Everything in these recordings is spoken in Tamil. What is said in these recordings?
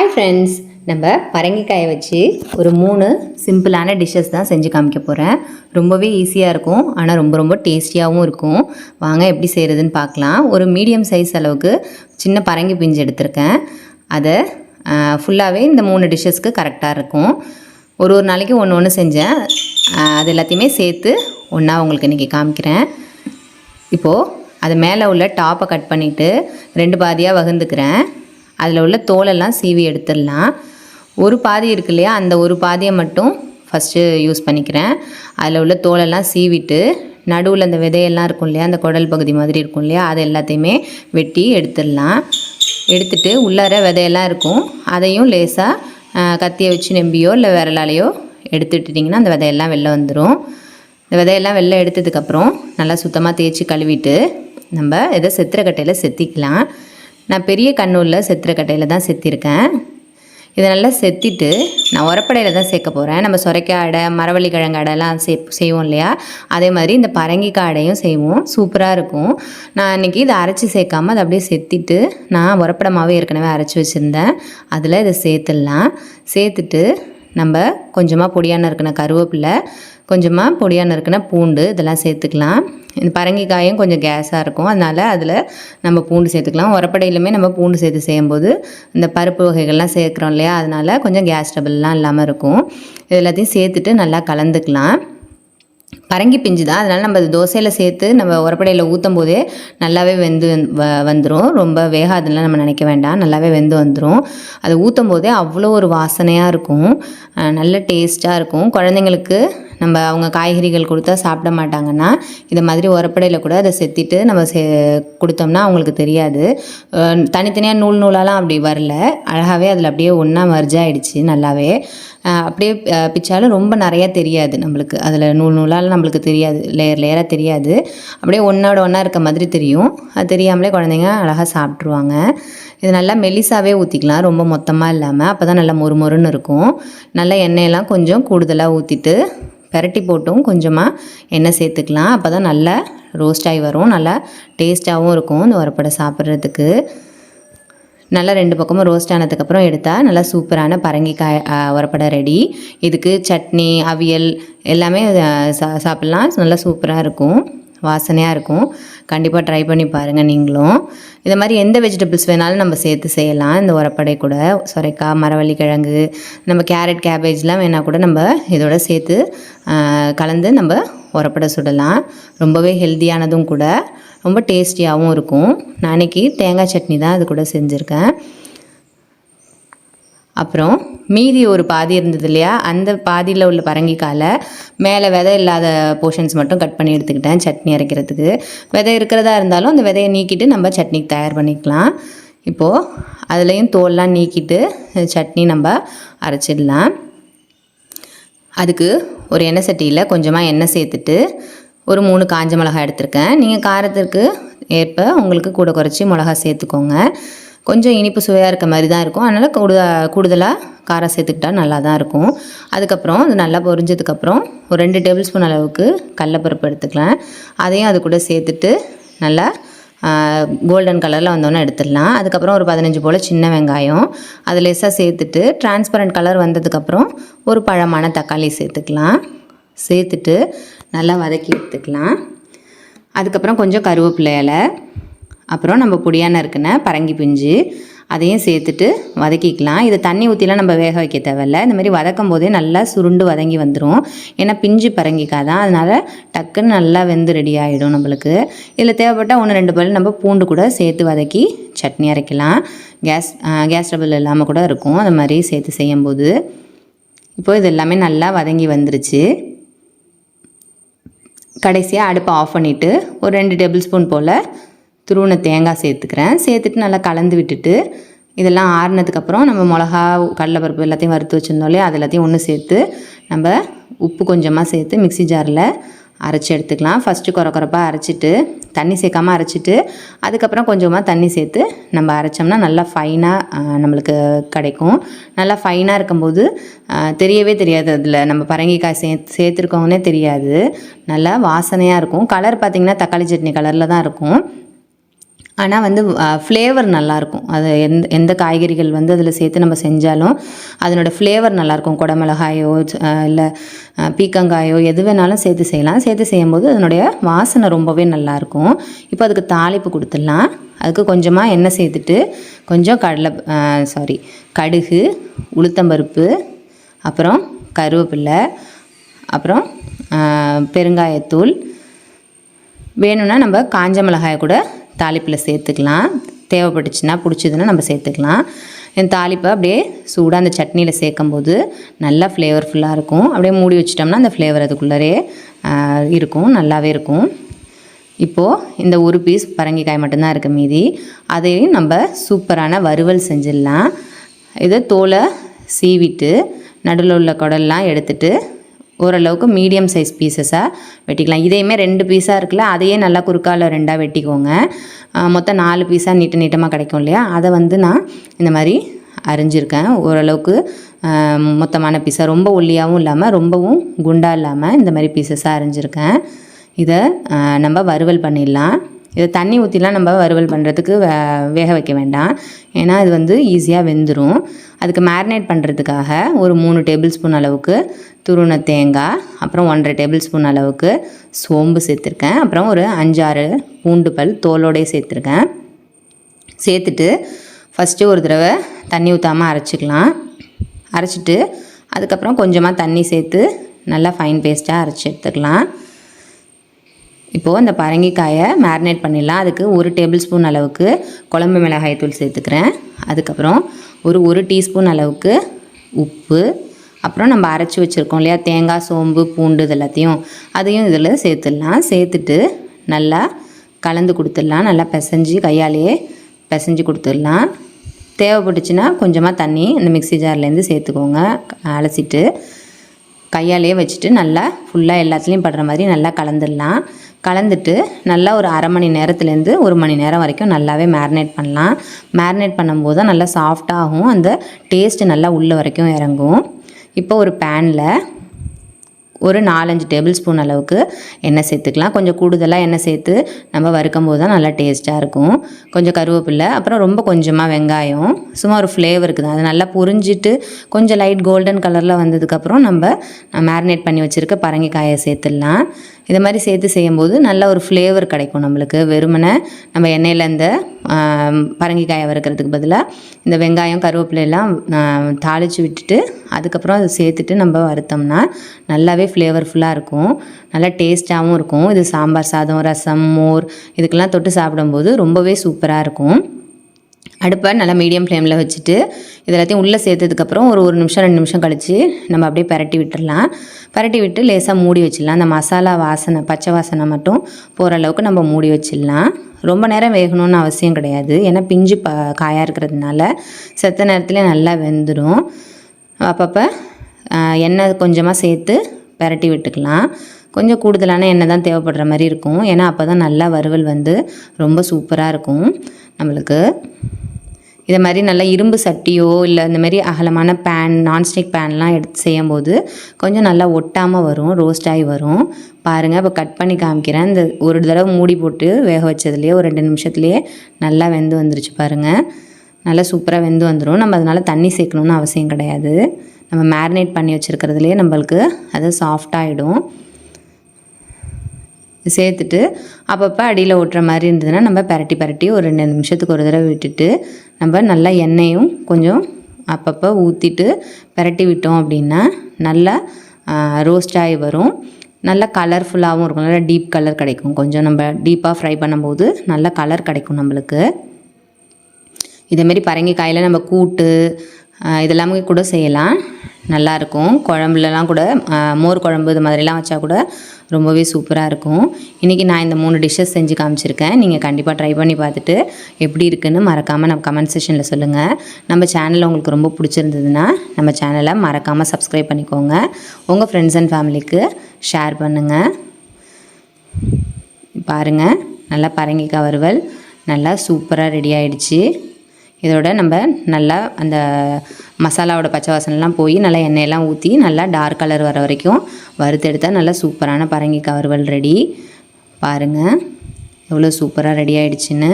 ஹாய் ஃப்ரெண்ட்ஸ் நம்ம பரங்கிக்காயை வச்சு ஒரு மூணு சிம்பிளான டிஷ்ஷஸ் தான் செஞ்சு காமிக்க போகிறேன் ரொம்பவே ஈஸியாக இருக்கும். ஆனால் ரொம்ப ரொம்ப டேஸ்டியாகவும் இருக்கும். வாங்க எப்படி செய்கிறதுன்னு பார்க்கலாம். ஒரு மீடியம் சைஸ் அளவுக்கு சின்ன பரங்கி பிஞ்சு எடுத்திருக்கேன். அதை ஃபுல்லாகவே இந்த மூணு டிஷ்ஷஸ்க்கு கரெக்டாக இருக்கும். ஒரு ஒரு நாளைக்கு ஒன்று ஒன்று செஞ்சேன். அது எல்லாத்தையுமே சேர்த்து ஒன்றா உங்களுக்கு இன்றைக்கி காமிக்கிறேன். இப்போது அது மேலே உள்ள டாப்பை கட் பண்ணிவிட்டு ரெண்டு பாதியாக வகுந்துக்கிறேன். அதில் உள்ள தோலெல்லாம் சீவி எடுத்துடலாம். ஒரு பாதி இருக்கு இல்லையா? அந்த ஒரு பாதியை மட்டும் ஃபஸ்ட்டு யூஸ் பண்ணிக்கிறேன். அதில் உள்ள தோலெல்லாம் சீவிட்டு நடுவில் அந்த விதையெல்லாம் இருக்கும் இல்லையா? அந்த குடல் பகுதி மாதிரி இருக்கும் இல்லையா? அது எல்லாத்தையுமே வெட்டி எடுத்துடலாம். எடுத்துட்டு உள்ளார விதையெல்லாம் இருக்கும். அதையும் லேசாக கத்தியை வச்சு நெம்பியோ இல்லை விரலாலேயோ எடுத்துட்டிட்டிங்கன்னா அந்த விதையெல்லாம் வெளில வந்துடும் இந்த விதையெல்லாம் வெளில எடுத்ததுக்கப்புறம் நல்லா சுத்தமாக தேய்ச்சி கழுவிட்டு நம்ம இதை செத்திரக்கட்டையில் செத்திக்கலாம். நான் பெரிய கண்ணூரில் செத்துறக்கட்டையில் தான் செத்திருக்கேன். இதை நல்லா செத்திட்டு நான் உரப்படையில் தான் சேர்க்க போகிறேன் நம்ம சொரைக்காய் அடை மரவள்ளி கிழங்கு அடைலாம் சே செய்வோம் இல்லையா? அதே மாதிரி இந்த பரங்கிக்காய் அடையும் செய்வோம். சூப்பராக இருக்கும். நான் இன்றைக்கி இதை அரைச்சி சேர்க்காம அதை அப்படியே செத்திட்டு நான் உரப்படமாகவே ஏற்கனவே அரைச்சி வச்சுருந்தேன். அதில் இதை சேர்த்துடலாம். சேர்த்துட்டு நம்ம கொஞ்சமாக பொடியான நறுக்கின கருவேப்பிலை கொஞ்சமாக பொடியாக நறுக்கின பூண்டு இதெல்லாம் சேர்த்துக்கலாம். இந்த பரங்கிக்காயும் கொஞ்சம் கேஸாக இருக்கும். அதனால் அதில் நம்ம பூண்டு சேர்த்துக்கலாம். உரப்படையிலுமே நம்ம பூண்டு சேர்த்து செய்யும்போது இந்த பருப்பு வகைகள்லாம் சேர்க்குறோம் இல்லையா? அதனால் கொஞ்சம் கேஸ் டபுள்லாம் இல்லாமல் இருக்கும். இது எல்லாத்தையும் சேர்த்துட்டு நல்லா கலந்துக்கலாம். பரங்கி பிஞ்சு தான் அதனால் நம்ம அது தோசையில் சேர்த்து நம்ம உரப்படையில் ஊற்றும் போதே நல்லாவே வெந்து வ வந்துடும் ரொம்ப வேகாதுலாம் நம்ம நினைக்க வேண்டாம். நல்லாவே வெந்து வந்துடும் அதை ஊற்றும் போதே அவ்வளோ ஒரு வாசனையாக இருக்கும். நல்ல டேஸ்ட்டாக இருக்கும். குழந்தைங்களுக்கு நம்ம அவங்க காய்கறிகள் கொடுத்தா சாப்பிட மாட்டாங்கன்னா இதை மாதிரி உரப்படையில் கூட அதை செத்திட்டு நம்ம சே கொடுத்தோம்னா அவங்களுக்கு தெரியாது. தனித்தனியாக நூல் நூலாலாம் அப்படி வரல. அழகாகவே அதில் அப்படியே ஒன்றா மர்ஜாயிடுச்சு நல்லாவே. அப்படியே பிச்சாலும் ரொம்ப நிறையா தெரியாது நம்மளுக்கு. அதில் நூல் நூலால் நம்ம நம்மளுக்கு தெரியாது லேயர் லேயராக தெரியாது. அப்படியே ஒன்றோட ஒன்றா இருக்க மாதிரி தெரியும். அது தெரியாமலே குழந்தைங்க அழகாக சாப்பிட்ருவாங்க இது நல்லா மெலிசாவே ஊற்றிக்கலாம் ரொம்ப மொத்தமாக இல்லாமல் அப்போ தான் நல்லா மொறு மொறுன்னு இருக்கும். நல்லா எண்ணெயெல்லாம் கொஞ்சம் கூடுதலாக ஊற்றிட்டு பெரட்டி போட்டும் கொஞ்சமாக எண்ணெய் சேர்த்துக்கலாம். அப்போ தான் நல்லா ரோஸ்ட் ஆகி வரும் நல்லா டேஸ்ட்டாகவும் இருக்கும் இந்த உரப்படை சாப்பிட்றதுக்கு. நல்லா ரெண்டு பக்கமும் ரோஸ்ட் ஆனதுக்கப்புறம் எடுத்தால் நல்லா சூப்பரான பரங்கிக்காய் அஹ், உரப்படை ரெடி இதுக்கு சட்னி அவியல் எல்லாமே சா சாப்பிட்லாம். நல்லா சூப்பராக இருக்கும். வாசனையாக இருக்கும். கண்டிப்பாக ட்ரை பண்ணி பாருங்கள் நீங்களும். இந்த மாதிரி எந்த வெஜிடபிள்ஸ் வேணாலும் நம்ம சேர்த்து செய்யலாம். இந்த உரப்படை கூட சொரைக்காய் மரவள்ளி கிழங்கு நம்ம கேரட் கேபேஜ்லாம் வேணால் கூட நம்ம இதோட சேர்த்து கலந்து நம்ம உரப்படை சுடலாம். ரொம்பவே ஹெல்த்தியானதும் கூட. ரொம்ப டேஸ்டியாகவும் இருக்கும். நான் அன்றைக்கி தேங்காய் சட்னி தான் அது கூட செஞ்சுருக்கேன். அப்புறம் மீதி ஒரு பாதி இருந்தது இல்லையா? அந்த பாதியில் உள்ள பரங்கிக்கால மேலே விதை இல்லாத போர்ஷன்ஸ் மட்டும் கட் பண்ணி எடுத்துக்கிட்டேன் சட்னி அரைக்கிறதுக்கு. விதை இருக்கிறதா இருந்தாலும் அந்த விதையை நீக்கிட்டு நம்ம சட்னிக்கு தயார் பண்ணிக்கலாம். இப்போது அதுலேயும் தோல்லாம் நீக்கிட்டு சட்னி நம்ம அரைச்சிடலாம். அதுக்கு ஒரு எண்ணெய் சட்டியில் கொஞ்சமாக எண்ணெய் சேர்த்துட்டு ஒரு மூணு காஞ்ச மிளகாய் எடுத்திருக்கேன். நீங்கள் காரத்திற்கு ஏற்ப உங்களுக்கு கூட குறைச்சி மிளகா சேர்த்துக்கோங்க. கொஞ்சம் இனிப்பு சுவையாக இருக்க மாதிரி தான் இருக்கும். அதனால் கூடுதா கூடுதலாக காரம் சேர்த்துக்கிட்டா நல்லா தான் இருக்கும். அதுக்கப்புறம் அது நல்லா பொரிஞ்சதுக்கப்புறம் ஒரு ரெண்டு டேபிள் ஸ்பூன் அளவுக்கு கடலப்பருப்பு எடுத்துக்கலாம். அதையும் அது கூட சேர்த்துட்டு நல்லா கோல்டன் கலரில் வந்தோன்னே எடுத்துடலாம். அதுக்கப்புறம் ஒரு பதினஞ்சு போல் சின்ன வெங்காயம். அது லெஸ்ஸாக சேர்த்துட்டு டிரான்ஸ்பரண்ட் கலர் வந்ததுக்கப்புறம் ஒரு பழமான தக்காளி சேர்த்துக்கலாம். சேர்த்துட்டு நல்லா வதக்கி எடுத்துக்கலாம். அதுக்கப்புறம் கொஞ்சம் கருவேப்பிலை இலை. அப்புறம் நம்ம பொடியான இருக்குன பரங்கி பிஞ்சு. அதையும் சேர்த்துட்டு வதக்கிக்கலாம். இதை தண்ணி ஊற்றிலாம் நம்ம வேக வைக்க தேவையில்ல. இந்த மாதிரி வதக்கும் போதே நல்லா சுருண்டு வதங்கி வந்துடும் ஏன்னா பிஞ்சு பரங்கிக்காய் தான். அதனால் டக்குன்னு நல்லா வெந்து ரெடி ஆகிடும் நம்மளுக்கு. இதில் தேவைப்பட்டால் ஒன்று ரெண்டு பல் நம்ம பூண்டு கூட சேர்த்து வதக்கி சட்னி அரைக்கலாம். கேஸ் கேஸ் டபுள் இல்லாமல் கூட இருக்கும். அந்த மாதிரி சேர்த்து செய்யும்போது. இப்போ இது எல்லாமே நல்லா வதங்கி வந்துருச்சு. கடைசியாக அடுப்பை ஆஃப் பண்ணிவிட்டு ஒரு ரெண்டு டேபிள் ஸ்பூன் போல் துருவன தேங்காய் சேர்த்துக்கிறேன். சேர்த்துட்டு நல்லா கலந்து விட்டுட்டு இதெல்லாம் ஆறுனதுக்கப்புறம் நம்ம மிளகா கடலைப்பருப்பு எல்லாத்தையும் வறுத்து வச்சுருந்தோம் இல்லையா? அது எல்லாத்தையும் ஒன்று சேர்த்து நம்ம உப்பு கொஞ்சமாக சேர்த்து மிக்ஸி ஜாரில் அரைச்சி எடுத்துக்கலாம். ஃபஸ்ட்டு குறை குறைப்பாக அரைச்சிட்டு தண்ணி சேர்க்காமல் அரைச்சிட்டு அதுக்கப்புறம் கொஞ்சமாக தண்ணி சேர்த்து நம்ம அரைச்சோம்னா நல்லா ஃபைனாக நம்மளுக்கு கிடைக்கும். நல்லா ஃபைனாக இருக்கும்போது தெரியவே தெரியாது அதில். நம்ம பரங்கிக்காய் சே சேர்த்துருக்கோங்கன்னே தெரியாது. நல்லா வாசனையாக இருக்கும். கலர் பார்த்திங்கன்னா தக்காளி சட்னி கலரில் தான் இருக்கும். ஆனால் வந்து ஃப்ளேவர் நல்லாயிருக்கும் அது எந்த எந்த காய்கறிகள் வந்து அதில் சேர்த்து நம்ம செஞ்சாலும் அதனோட ஃப்ளேவர் நல்லாயிருக்கும் குடமிளகாயோ இல்லை பீக்கங்காயோ எது வேணாலும் சேர்த்து செய்யலாம். சேர்த்து செய்யும்போது அதனுடைய வாசனை ரொம்பவே நல்லாயிருக்கும் இப்போ அதுக்கு தாளிப்பு கொடுத்துடலாம். அதுக்கு கொஞ்சமாக எண்ணெய் சேர்த்துட்டு கொஞ்சம் கடலை சாரி கடுகு உளுத்தம்பருப்பு அப்புறம் கருவேப்பில்லை அப்புறம் பெருங்காயத்தூள். வேணும்னா நம்ம காஞ்ச மிளகாயை கூட தாளிப்பில் சேர்த்துக்கலாம். தேவைப்பட்டுச்சுன்னா பிடிச்சதுன்னா நம்ம சேர்த்துக்கலாம். என் தாளிப்பை அப்படியே சூடாக அந்த சட்னியில் சேர்க்கும்போது நல்லா ஃப்ளேவர்ஃபுல்லாக இருக்கும். அப்படியே மூடி வச்சிட்டோம்னா அந்த ஃப்ளேவர் அதுக்குள்ளரே இருக்கும். நல்லாவே இருக்கும். இப்போது இந்த ஒரு பீஸ் பரங்கிக்காய் மட்டும்தான் இருக்குது மீதி. அதையும் நம்ம சூப்பரான வறுவல் செஞ்சிடலாம். இதை தோலை சீவிட்டு நடுவில் உள்ள குடல்லாம் எடுத்துகிட்டு ஓரளவுக்கு மீடியம் சைஸ் பீசஸாக வெட்டிக்கலாம். இதையுமே ரெண்டு பீஸாக இருக்குல்ல அதையே நல்லா குறுக்கால் ரெண்டாக வெட்டிக்கோங்க. மொத்தம் நாலு பீஸாக நீட்ட நீட்டமாக கிடைக்கும் இல்லையா? அதை வந்து நான் இந்த மாதிரி அரிஞ்சிருக்கேன். ஓரளவுக்கு மொத்தமான பீஸாக ரொம்ப ஒல்லியாகவும் இல்லாமல் ரொம்பவும் குண்டாக இல்லாமல் இந்த மாதிரி பீசஸாக அரிஞ்சிருக்கேன். இதை நம்ம வறுவல் பண்ணிடலாம். இதை தண்ணி ஊற்றிலாம் நம்ம வறுவல் பண்ணுறதுக்கு வே வேக வைக்க வேண்டாம். ஏன்னா இது வந்து ஈஸியாக வெந்துடும் அதுக்கு மேரினேட் பண்ணுறதுக்காக ஒரு மூணு டேபிள் ஸ்பூன் அளவுக்கு துருண தேங்காய் அப்புறம் ஒன்றரை டேபிள் ஸ்பூன் அளவுக்கு சோம்பு சேர்த்துருக்கேன். அப்புறம் ஒரு அஞ்சாறு பூண்டு பல் தோலோடே சேர்த்துருக்கேன். சேர்த்துட்டு ஃபஸ்ட்டு ஒரு தடவை தண்ணி ஊற்றாமல் அரைச்சிக்கலாம். அரைச்சிட்டு அதுக்கப்புறம் கொஞ்சமாக தண்ணி சேர்த்து நல்லா ஃபைன் பேஸ்ட்டாக அரைச்சி எடுத்துக்கலாம். இப்போது அந்த பரங்கிக்காயை மேரினேட் பண்ணிடலாம். அதுக்கு ஒரு டேபிள் ஸ்பூன் அளவுக்கு குழம்பு மிளகாய் தூள் சேர்த்துக்கிறேன். அதுக்கப்புறம் ஒரு ஒரு டீஸ்பூன் அளவுக்கு உப்பு. அப்புறம் நம்ம அரைச்சி வச்சுருக்கோம் இல்லையா? தேங்காய் சோம்பு பூண்டு இது எல்லாத்தையும். அதையும் இதில் சேர்த்துடலாம். சேர்த்துட்டு நல்லா கலந்து கொடுத்துடலாம். நல்லா பிசைஞ்சு கையாலேயே பிசைஞ்சு கொடுத்துடலாம். தேவைப்பட்டுச்சுன்னா கொஞ்சமாக தண்ணி இந்த மிக்ஸி ஜார்லேருந்து சேர்த்துக்கோங்க. அலசிட்டு கையாலேயே வச்சுட்டு நல்லா ஃபுல்லாக எல்லாத்துலேயும் படுற மாதிரி நல்லா கலந்துடலாம். கலந்துட்டு நல்லா ஒரு அரை மணி நேரத்துலேருந்து ஒரு மணி நேரம் வரைக்கும் நல்லாவே மேரினேட் பண்ணலாம். மேரினேட் பண்ணும்போது தான் நல்லா சாஃப்டாகும் அந்த டேஸ்ட்டு நல்லா உள்ள வரைக்கும் இறங்கும். இப்போ ஒரு பேனில் ஒரு நாலஞ்சு டேபிள் ஸ்பூன் அளவுக்கு எண்ணெய் சேர்த்துக்கலாம். கொஞ்சம் கூடுதலாக எண்ணெய் சேர்த்து நம்ம வறுக்கும் போது தான் நல்லா டேஸ்ட்டாக இருக்கும். கொஞ்சம் கருவேப்பில்லை அப்புறம் ரொம்ப கொஞ்சமாக வெங்காயம். சும்மா ஒரு ஃப்ளேவருக்கு தான் அது நல்லா புரிஞ்சிட்டு கொஞ்சம் லைட் கோல்டன் கலரில் வந்ததுக்கப்புறம் நம்ம மேரினேட் பண்ணி வச்சுருக்க பரங்கிக்காயை சேர்த்துடலாம். இதை மாதிரி சேர்த்து செய்யும்போது நல்ல ஒரு ஃப்ளேவர் கிடைக்கும் நம்மளுக்கு. வெறுமனை நம்ம எண்ணெயில் இந்த பரங்கிக்காயை வறுக்கிறதுக்கு பதிலாக இந்த வெங்காயம் கருவேப்பிலையெல்லாம் தாளித்து விட்டுட்டு அதுக்கப்புறம் அதை சேர்த்துட்டு நம்ம வறுத்தோம்னா நல்லாவே ஃப்ளேவர்ஃபுல்லாக இருக்கும். நல்லா டேஸ்ட்டாகவும் இருக்கும். இது சாம்பார் சாதம் ரசம் மோர் இதுக்கெல்லாம் தொட்டு சாப்பிடும்போது ரொம்பவே சூப்பராக இருக்கும். அடுப்பை நல்லா மீடியம் ஃப்ளேமில் வச்சுட்டு இது எல்லாத்தையும் உள்ளே சேர்த்ததுக்கப்புறம் ஒரு ஒரு நிமிஷம் ரெண்டு நிமிஷம் கழித்து நம்ம அப்படியே பரட்டி விட்டுடலாம் பரட்டி விட்டு லேசாக மூடி வச்சிடலாம். அந்த மசாலா வாசனை பச்சை வாசனை மட்டும் போகிற அளவுக்கு நம்ம மூடி வச்சிடலாம். ரொம்ப நேரம் வேகணும்னு அவசியம் கிடையாது. ஏன்னா பிஞ்சு ப காயாக இருக்கிறதுனால செத்த நேரத்துலேயே நல்லா வெந்துடும் அப்பப்போ எண்ணெய் கொஞ்சமாக சேர்த்து பரட்டி விட்டுக்கலாம். கொஞ்சம் கூடுதலான எண்ணெய் தான் தேவைப்படுற மாதிரி இருக்கும். ஏன்னா அப்போ தான் நல்லா வறுவல் வந்து ரொம்ப சூப்பராக இருக்கும் நம்மளுக்கு. இதை மாதிரி நல்லா இரும்பு சட்டியோ இல்லை இந்த மாதிரி அகலமான பேன் நான்ஸ்டிக் பேன்லாம் எடுத்து செய்யும்போது கொஞ்சம் நல்லா ஒட்டாமல் வரும் ரோஸ்ட் ஆகி வரும். பாருங்கள் இப்போ கட் பண்ணி காமிக்கிறேன். இந்த ஒரு தடவை மூடி போட்டு வேக வச்சதுலேயே ஒரு ரெண்டு நிமிஷத்துலேயே நல்லா வெந்து வந்துருச்சு பாருங்கள் நல்லா சூப்பராக வெந்து வந்துடும் நம்ம அதனால் தண்ணி சேர்க்கணுன்னு அவசியம் கிடையாது. நம்ம மேரினேட் பண்ணி வச்சுருக்கிறதுலே நம்மளுக்கு அது சாஃப்டாகிடும் சேர்த்துட்டு அப்பப்போ அடியில் ஒட்டுற மாதிரி இருந்ததுன்னா நம்ம பரட்டி பரட்டி ஒரு ரெண்டு நிமிஷத்துக்கு ஒரு தடவை விட்டுட்டு நம்ம நல்லா எண்ணெயும் கொஞ்சம் அப்பப்போ ஊற்றிட்டு பரட்டி விட்டோம் அப்படின்னா நல்லா ரோஸ்ட் ஆகி வரும். நல்லா கலர்ஃபுல்லாகவும் இருக்கும். நல்லா டீப் கலர் கிடைக்கும். கொஞ்சம் நம்ம டீப்பாக ஃப்ரை பண்ணும்போது நல்ல கலர் கிடைக்கும் நம்மளுக்கு. இதேமாரி பரங்கிக்காயில் நம்ம கூட்டு இதெல்லாமே கூட செய்யலாம். நல்லாயிருக்கும். குழம்புலலாம் கூட மோர் குழம்பு இது மாதிரிலாம் வச்சா கூட ரொம்பவே சூப்பராக இருக்கும். இன்றைக்கி நான் இந்த மூணு டிஷ்ஷஸ் செஞ்சு காமிச்சிருக்கேன். நீங்கள் கண்டிப்பாக ட்ரை பண்ணி பார்த்துட்டு எப்படி இருக்குன்னு மறக்காமல் நம்ம கமெண்ட் செஷனில் சொல்லுங்கள் நம்ம சேனல் உங்களுக்கு ரொம்ப பிடிச்சிருந்ததுன்னா நம்ம சேனலை மறக்காமல் சப்ஸ்கிரைப் பண்ணிக்கோங்க. உங்கள் ஃப்ரெண்ட்ஸ் அண்ட் ஃபேமிலிக்கு ஷேர் பண்ணுங்கள் பாருங்கள் நல்லா பரங்கிக்காய் வறுவல் நல்லா சூப்பராக ரெடி ஆகிடுச்சி இதோட நம்ம நல்லா அந்த மசாலாவோட பச்சை வாசனைலாம் போய் நல்லா எண்ணெயெல்லாம் ஊற்றி நல்லா டார்க் கலர் வர வரைக்கும் வறுத்தெடுத்தால் நல்லா சூப்பரான பரங்கி வறுவல் ரெடி பாருங்கள் எவ்வளோ சூப்பராக ரெடி ஆகிடுச்சின்னு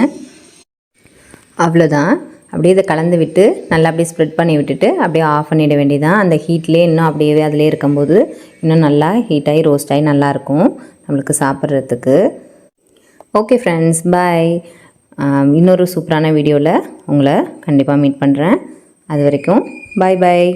அவ்வளோதான். அப்படியே இதை கலந்து விட்டு நல்லா அப்படியே ஸ்ப்ரெட் பண்ணி விட்டுட்டு அப்படியே ஆஃப் பண்ணிட வேண்டியதான் அந்த ஹீட்லேயே இன்னும் அப்படியே அதிலே இருக்கும்போது இன்னும் நல்லா ஹீட்டாகி ரோஸ்டாகி நல்லாயிருக்கும் நம்மளுக்கு சாப்பிட்றதுக்கு. ஓகே ஃப்ரெண்ட்ஸ் பாய் இன்னொரு சூப்பரான வீடியோவில் உங்களை கண்டிப்பாக மீட் பண்ணுறேன் அது வரைக்கும் பாய் பாய்